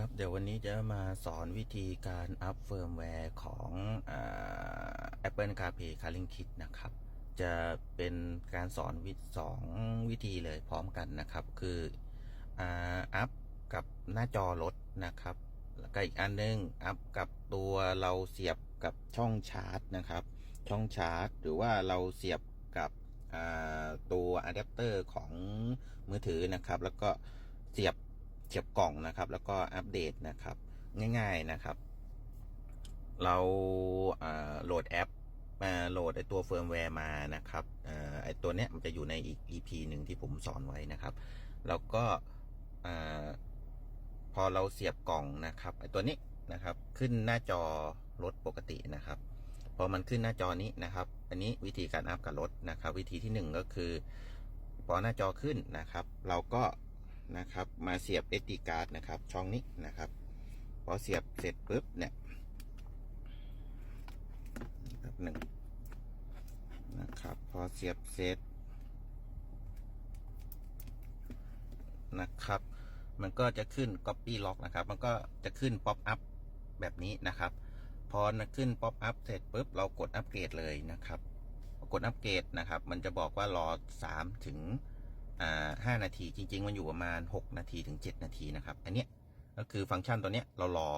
ครับเดี๋ยววันนี้จะมาสอนวิธีการอัพเฟิร์มแวร์ของอ Apple CarPlay Calling Kit นะครับ จะเป็นการสอนวิสองวิธีเลยพร้อมกันนะครับ คืออัพกับหน้าจอรถนะครับ แล้วก็อีกอันนึงอัพกับตัวเราเสียบกับช่องชาร์จนะครับ ช่องชาร์จ หรือว่าเราเสียบกับตัวอะแดปเตอร์ของมือถือนะครับ แล้วก็เสียบ เสียบกล่องนะครับ แล้วก็อัปเดตนะครับ ง่ายๆนะครับ เราโหลดแอปมาโหลดไอตัวเฟิร์มแวร์มานะครับไอตัวเนี้ยมันจะอยู่ในอีก EP หนึ่งที่ผมสอนไว้นะครับ แล้วก็พอเราเสียบกล่องนะครับไอตัวนี้นะครับ ขึ้นหน้าจอรถปกตินะครับ พอมันขึ้นหน้าจอนี้นะครับ อันนี้วิธีการอัพกับรถนะครับ วิธีที่หนึ่งก็คือ พอหน้าจอขึ้นนะครับ เราก็ นะครับ มาเสียบ SD card นะครับ ช่องนี้นะครับ พอเสียบเสร็จปุ๊บเนี่ยแบบหนึ่งนะครับ พอเสียบเสร็จนะครับ มันก็จะขึ้น copy lock นะครับ มันก็จะขึ้น pop up แบบนี้นะครับ พอขึ้น pop up เสร็จปุ๊บเรากดอัปเกรดเลยนะครับ กดอัปเกรดนะครับ มันจะบอกว่ารอ3ถึง ห้านาทีจริง ๆ มันอยู่ประมาณ 6 นาทีถึง 7 นาทีนะครับ อันเนี้ยก็คือฟังก์ชันตัวเนี้ยเรารอ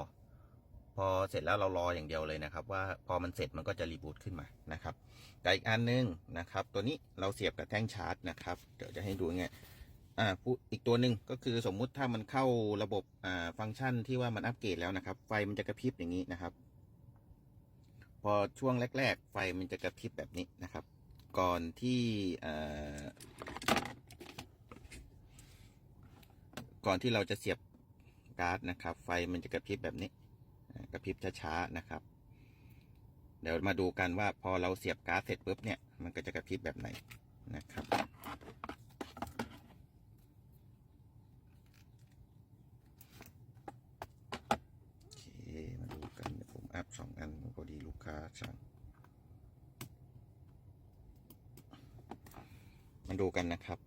พอเสร็จแล้วเรารออย่างเดียวเลยนะครับ ว่าพอมันเสร็จมันก็จะรีบูตขึ้นมานะครับแต่อีกอันนึงนะครับ ตัวนี้เราเสียบกับแท่งชาร์จนะครับ เดี๋ยวจะให้ดูไงอ่าอีกตัวหนึ่งก็คือสมมุติถ้ามันเข้าระบบอ่าฟังก์ชันที่ว่ามันอัปเกรดแล้วนะครับ ไฟมันจะกระพริบอย่างนี้นะครับ พอช่วงแรก ๆ ไฟมันจะกระพริบแบบนี้นะครับ ก่อนที่อ่า ก่อนที่เราจะเสียบการ์ดนะครับ ไฟมันจะกระพริบแบบนี้กระพริบช้าๆนะครับ เดี๋ยวมาดูกันว่าพอเราเสียบการ์ดเสร็จปุ๊บเนี่ยมันก็จะกระพริบแบบไหนนะครับเคมาดูกันเดี๋ยวผมอัพสองอันพอดีลูกค้าสั่งมาดูกันนะครับ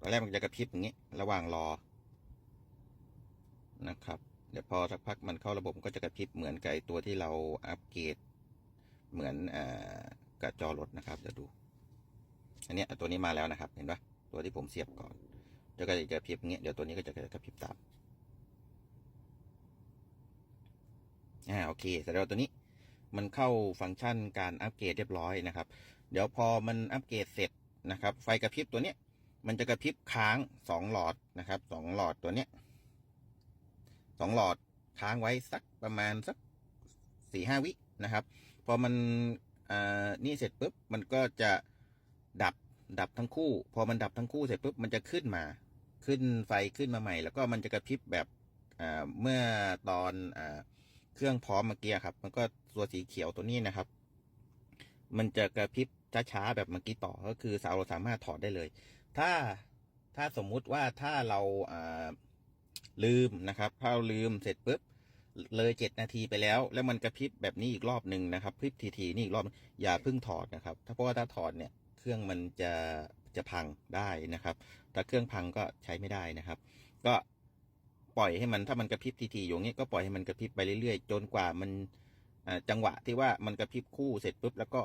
ตอนแรกมันจะกระพริบอย่างนี้ระหว่างรอ นะครับ เดี๋ยวพอสักพักมันเข้าระบบก็จะกระพริบเหมือนกับตัวที่เราอัปเกรดเหมือนอกับจอรถนะครับเดี๋ยวดู อันเนี้ยตัวนี้มาแล้วนะครับ เห็นปะตัวที่ผมเสียบก่อนจะก็จะกระพริบเงี้ยเดี๋ยวตัวนี้ก็จะกระพริบตามอ่าโอเคแสดงว่าตัวนี้มันเข้าฟังก์ชันการอัปเกรดเรียบร้อยนะครับ เดี๋ยวพอมันอัปเกรดเสร็จนะครับ ไฟกระพริบตัวเนี้ยมันจะกระพริบค้างสองหลอดนะครับสองหลอดตัวเนี้ย สองหลอดค้างไว้สักประมาณสักสี่ห้าวินะครับ พอมันนี่เสร็จปุ๊บมันก็จะดับดับทั้งคู่ พอมันดับทั้งคู่เสร็จปุ๊บมันจะขึ้นมาขึ้นไฟขึ้นมาใหม่ แล้วก็มันจะกระพริบแบบเมื่อตอนอเครื่องพร้อมเมื่อกี้ครับ มันก็ตัวสีเขียวตัวนี้นะครับ มันจะกระพริบช้าๆแบบเมื่อกี้ต่อก็คือเราสามารถถอดได้เลย ถ้าถ้าสมมุติว่าถ้าเราอ่า ลืมนะครับถ้าเราลืมเสร็จปุ๊บเลยเจ็ดนาทีไปแล้ว แล้วมันกระพริบแบบนี้อีกรอบหนึ่งนะครับพริบทีทีๆนี่อีกรอบอย่าเพิ่งถอดนะครับ ถ้าเพราะว่าถ้าถอดเนี่ยเครื่องมันจะจะพังได้นะครับ ถ้าเครื่องพังก็ใช้ไม่ได้นะครับ ก็ปล่อยให้มันถ้ามันกระพริบทีๆอยู่อย่างนี้ก็ปล่อยให้มันกระพริบไปเรื่อยๆ จนกว่ามันจังหวะที่ว่ามันกระพริบคู่เสร็จปุ๊บแล้วก็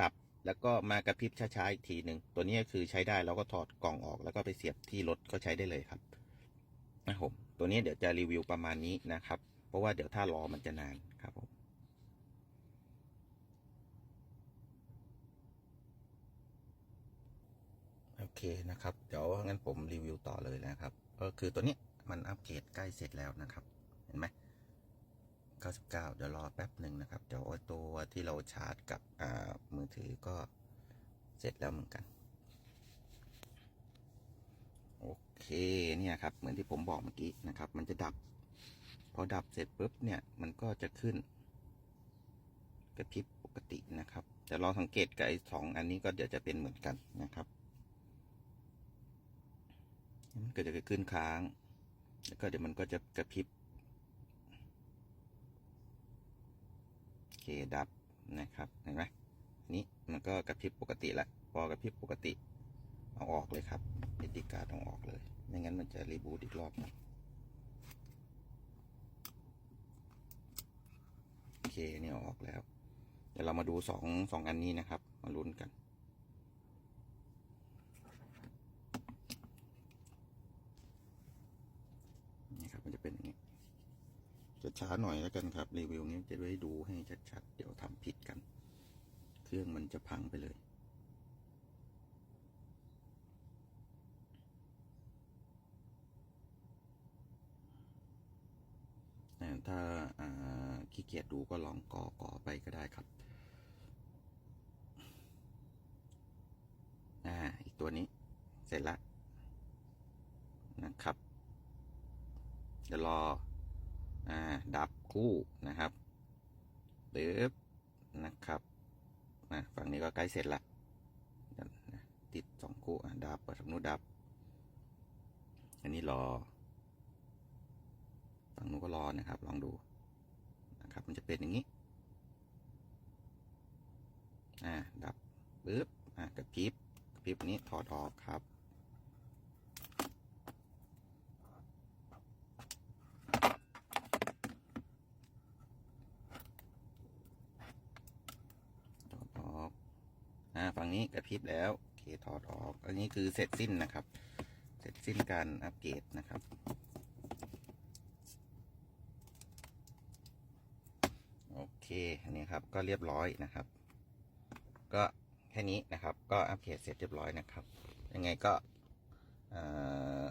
ดับแล้วก็มากระพริบช้าๆอีกทีหนึ่งตัวนี้ก็คือใช้ได้เราก็ถอดกล่องออกแล้วก็ไปเสียบที่รถก็ใช้ได้เลยครับ นะครับผมตัวนี้เดี๋ยวจะรีวิวประมาณนี้นะครับ เพราะว่าเดี๋ยวถ้ารอมันจะนานครับผมโอเคนะครับ เดี๋ยวงั้นผมรีวิวต่อเลยนะครับ ก็คือตัวนี้มันอัปเกรดใกล้เสร็จแล้วนะครับ เห็นไหม99 เดี๋ยวรอแป๊บหนึ่งนะครับ เดี๋ยวไอ้ตัวที่เราชาร์จกับอ่ามือถือก็เสร็จแล้วเหมือนกัน โอ เคเนี่ยครับเหมือนที่ผมบอกเมื่อกี้นะครับ มันจะดับ พอดับเสร็จปุ๊บเนี่ยมันก็จะขึ้น กระพริบปกตินะครับ แต่ลองสังเกตกับไอ้สองอันนี้ก็เดี๋ยวจะเป็นเหมือนกันนะครับมันก็จะขึ้นค้าง แล้วก็เดี๋ยวมันก็จะกระพริบโอเคดับนะครับเห็นไหมนี่มันก็กระพริบปกติละพอกระพริบปกติเอาออกเลยครับเอติการ์ดเอาออกเลย ไม่งั้นมันจะรีบูตอีกรอบนะโอเคนี่ออกแล้ว เดี๋ยวเรามาดูสองสองอันนี้นะครับ มาลุ้นกัน นี่ครับมันจะเป็นอย่างนี้จะช้าหน่อยแล้วกันครับ รีวิวนี้จะได้ดูให้ชัดๆ เดี๋ยวทำผิดกัน เครื่องมันจะพังไปเลย ถ้าขี้เกียจดูก็ลองก่อก่อไปก็ได้ครับ อ่า อีกตัวนี้เสร็จแล้วนะครับ เดี๋ยวรอ อ่า ดับคู่นะครับเดืบนะครับอ่าฝั่งนี้ก็ใกล้เสร็จละติดสองคู่อ่าดับปิดฝั่งนู้นดับ อันนี้รอ ฝั่งนู้นก็รอนะครับ ลองดูนะครับ มันจะเป็นอย่างนี้ อ่า ดับปึ๊บ อ่ากระพริบกระพริบอันนี้ถอดออกครับ ถอดออก อ่า ฝั่งนี้กระพริบแล้วโอเคถอดออก อันนี้คือเสร็จสิ้นนะครับ เสร็จสิ้นการอัปเกรดนะครับ โอเคอันนี้ครับก็เรียบร้อยนะครับ ก็แค่นี้นะครับ ก็อัปเดตเสร็จเรียบร้อยนะครับ ยังไงก็เอ่อ